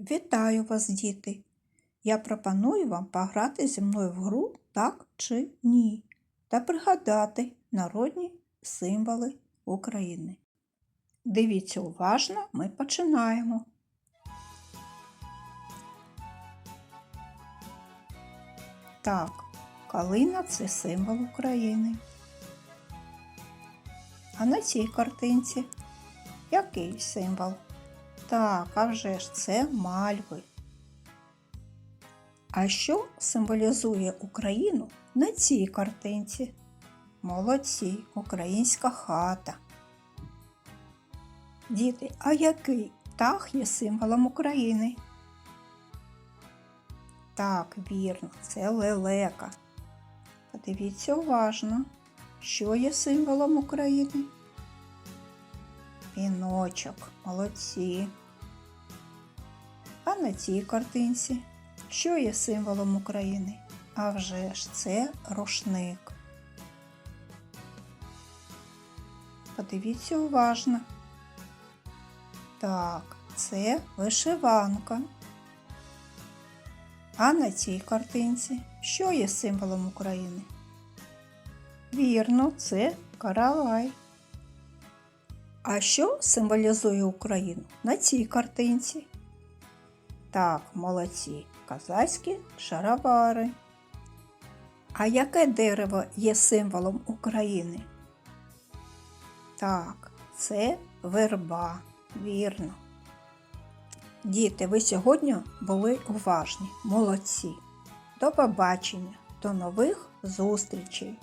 Вітаю вас, діти! Я пропоную вам пограти зі мною в гру так чи ні та пригадати народні символи України. Дивіться уважно, ми починаємо. Так, калина це символ України. А на цій картинці який символ? Так, а вже ж це мальви. А що символізує Україну на цій картинці? Молодці, українська хата. Діти, а який птах є символом України? Так, вірно, це лелека. Подивіться уважно, що є символом України? Віночок, молодці. А на цій картинці, що є символом України? А вже ж це рушник. Подивіться уважно. Так, це вишиванка. А на цій картинці, що є символом України? Вірно, це каравай. А що символізує Україну на цій картинці? Так, молодці, казацькі шаровари. А яке дерево є символом України? Так, це верба, вірно. Діти, ви сьогодні були уважні, молодці. До побачення, до нових зустрічей!